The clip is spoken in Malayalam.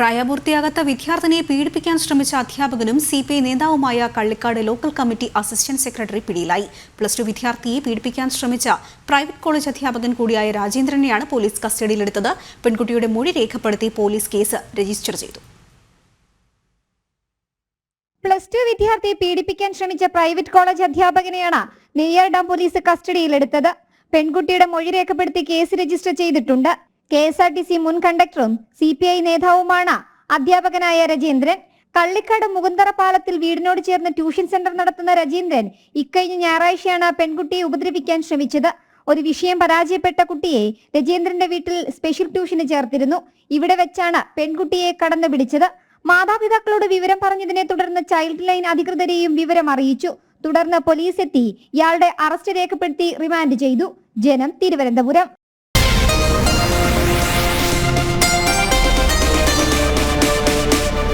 പ്രായപൂർത്തിയാകാത്ത വിദ്യാർത്ഥിനിയെ പീഡിപ്പിക്കാൻ ശ്രമിച്ച അധ്യാപകനും സി പി ഐ നേതാവുമായ Kallikkad local committee assistant secretary പിടിയിലായി. പ്ലസ് ടു വിദ്യാർത്ഥിയെ പീഡിപ്പിക്കാൻ ശ്രമിച്ച പ്രൈവറ്റ് കോളേജ് അധ്യാപകൻ കൂടിയായ രാജേന്ദ്രനെയാണ് പോലീസ് കസ്റ്റഡിയിലെടുത്തത്. പെൺകുട്ടിയുടെ മൊഴി രേഖപ്പെടുത്തി പോലീസ് കേസ് രജിസ്റ്റർ ചെയ്തു. പ്ലസ് ടു വിദ്യാർത്ഥിയെ പീഡിപ്പിക്കാൻ ശ്രമിച്ച പ്രൈവറ്റ് കോളേജ് അധ്യാപകനെയാണ് നെയ്യാർ ഡാം പോലീസ് കസ്റ്റഡിയിലെടുത്തത്. പെൺകുട്ടിയുടെ മൊഴി രേഖപ്പെടുത്തി കേസ് രജിസ്റ്റർ ചെയ്തിട്ടുണ്ട്. K S R T C മുൻ കണ്ടക്ടറും സി പി ഐ നേതാവുമാണ്. അധ്യാപകനായ രജേന്ദ്രൻ കള്ളിക്കാട് മുകുന്ദറ പാലത്തിൽ വീടിനോട് ചേർന്ന് ട്യൂഷൻ സെന്റർ നടത്തുന്ന രജീന്ദ്രൻ ഇക്കഴിഞ്ഞ ഞായറാഴ്ചയാണ് പെൺകുട്ടിയെ ഉപദ്രവിക്കാൻ ശ്രമിച്ചത്. ഒരു വിഷയം പരാജയപ്പെട്ട കുട്ടിയെ രജേന്ദ്രന്റെ വീട്ടിൽ സ്പെഷ്യൽ ട്യൂഷന് ചേർത്തിരുന്നു. ഇവിടെ വെച്ചാണ് പെൺകുട്ടിയെ കടന്നു പിടിച്ചത്. മാതാപിതാക്കളോട് വിവരം പറഞ്ഞതിനെ തുടർന്ന് ചൈൽഡ് ലൈൻ അധികൃതരെയും വിവരം അറിയിച്ചു. തുടർന്ന് പോലീസ് എത്തി. ഇയാളുടെ അറസ്റ്റ് രേഖപ്പെടുത്തി റിമാൻഡ് ചെയ്തു. ജനം തിരുവനന്തപുരം.